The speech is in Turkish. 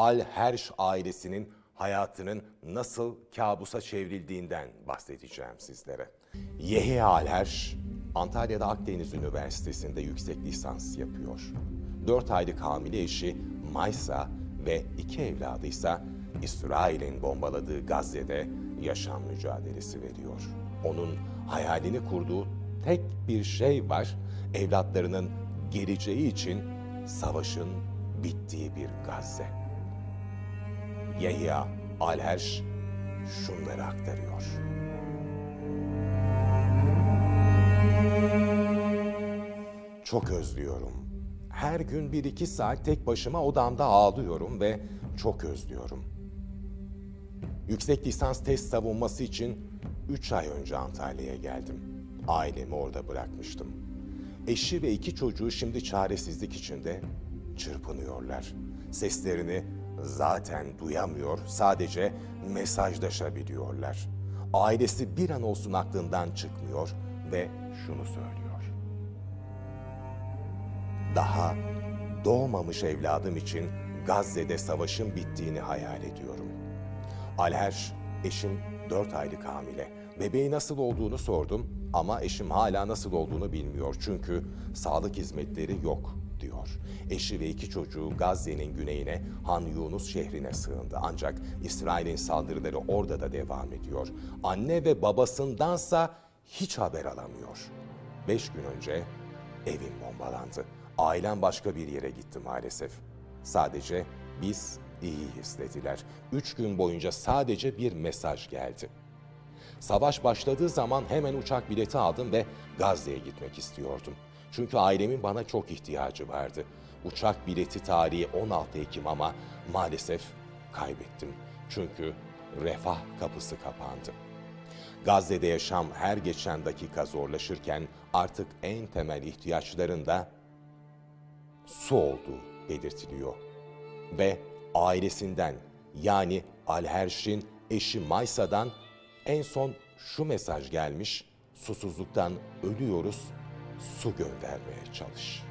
Al-Herş ailesinin hayatının nasıl kabusa çevrildiğinden bahsedeceğim sizlere. Yehya Al-Herş, Antalya'da Akdeniz Üniversitesi'nde yüksek lisans yapıyor. 4 aylık hamile eşi Maysa ve iki evladıysa İsrail'in bombaladığı Gazze'de yaşam mücadelesi veriyor. Onun hayalini kurduğu tek bir şey var, evlatlarının geleceği için savaşın bittiği bir Gazze. Yahya Alherş şunları aktarıyor. Çok özlüyorum. Her gün bir iki saat tek başıma odamda ağlıyorum ve çok özlüyorum. Yüksek lisans test savunması için 3 ay önce Antalya'ya geldim. Ailemi orada bırakmıştım. Eşi ve iki çocuğu şimdi çaresizlik içinde çırpınıyorlar. Seslerini zaten duyamıyor, sadece mesajlaşabiliyorlar. Ailesi bir an olsun aklından çıkmıyor ve şunu söylüyor. Daha doğmamış evladım için Gazze'de savaşın bittiğini hayal ediyorum. Alher, eşim 4 aylık hamile. Bebeği nasıl olduğunu sordum ama eşim hala nasıl olduğunu bilmiyor çünkü sağlık hizmetleri yok diyor. Eşi ve iki çocuğu Gazze'nin güneyine Han Yunus şehrine sığındı. Ancak İsrail'in saldırıları orada da devam ediyor. Anne ve babasındansa hiç haber alamıyor. Beş gün önce evim bombalandı. Ailem başka bir yere gitti maalesef. Sadece biz iyiyiz dediler. Üç gün boyunca sadece bir mesaj geldi. Savaş başladığı zaman hemen uçak bileti aldım ve Gazze'ye gitmek istiyordum. Çünkü ailemin bana çok ihtiyacı vardı. Uçak bileti tarihi 16 Ekim ama maalesef kaybettim. Çünkü refah kapısı kapandı. Gazze'de yaşam her geçen dakika zorlaşırken artık en temel ihtiyaçların da su olduğu belirtiliyor. Ve ailesinden yani Alherş'in eşi Maysa'dan en son şu mesaj gelmiş. Susuzluktan ölüyoruz, su göndermeye çalış.''